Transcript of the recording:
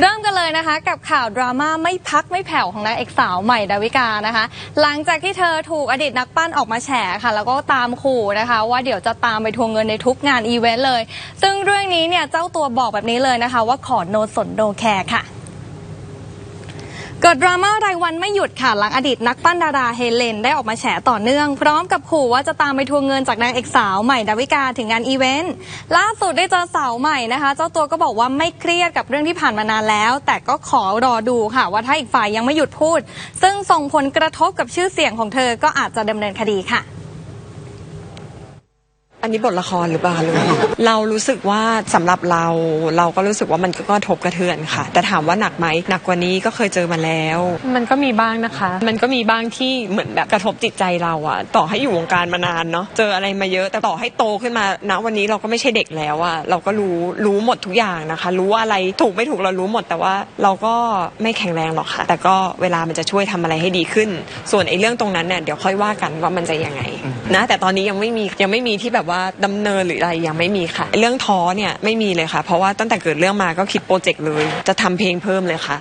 เริ่มกันเลยนะคะ กับข่าวดราม่าไม่พักไม่แผ่วของนางเอกสาวใหม่ดาวิกานะคะ หลังจากที่เธอถูกอดีตนักปั้นออกมาแฉค่ะ แล้วก็ตามขู่นะคะ ว่าเดี๋ยวจะตามไปทวงเงินในทุกงานอีเวนต์เลย ซึ่งเรื่องนี้เนี่ยเจ้าตัวบอกแบบนี้เลยนะคะ ว่าขอโนสนโนแคร์ค่ะ เกิดดราม่ารายวันไม่หยุดค่ะ หลังอดีตนักปั้นดาราเฮเลน ได้ออกมาแฉต่อเนื่อง พร้อมกับขู่ว่าจะตามไปทวงเงินจากนางเอกสาวใหม่ดาวิกาถึงงานอีเวนต์ล่าสุดได้เจอสาวใหม่นะคะ เจ้าตัวก็บอกว่าไม่เครียดกับเรื่องที่ผ่านมานานแล้ว แต่ก็ขอรอดูค่ะ ว่าถ้าอีกฝ่ายยังไม่หยุดพูด ซึ่งส่งผลกระทบกับชื่อเสียงของเธอก็อาจจะดำเนินคดีค่ะ นนี้บทละครหรือเปล่าหรือว่าเรารู้สึกว่าสำหรับเราเราก็รู้สึกว่ามันก็กทบกระเทือนค่ะ แต่ถามว่าหนักไหมหนักกว่านี้ก็เคยเจอมาแล้ว มันก็มีบ้างนะคะ มันก็มีบ้างที่เหมือนแบบกระทบจิตใจเราอะต่อให้อยู่วงการมานานเนาะเจออะไรมาเยอะแต่ต่อให้โตขึ้นมาณวันนี้เราก็ไม่ใช่เด็กแล้วอะเราก็รู้รู้หมดทุกอย่างนะคะ รู้ว่าอะไรถูกไม่ถูกเรารู้หมด แต่ว่าเราก็ไม่แข็งแรงหรอกค่ะ แต่ก็เวลามันจะช่วยทำอะไรให้ดีขึ้น ส่วนไอ้เรื่องตรงนั้นเนี่ยเดี๋ยวค่อยว่ากันว่ามันจะยังไงนะแต่ตอนนี้ยังไม่มียังไม่มีที่แบบว่าดำเนินหรืออะไรยังไม่มีค่ะ เรื่องท้อเนี่ยไม่มีเลยค่ะ เพราะว่าตั้งแต่เกิดเรื่องมาก็คิดโปรเจกต์เลย จะทำเพลงเพิ่มเลยค่ะ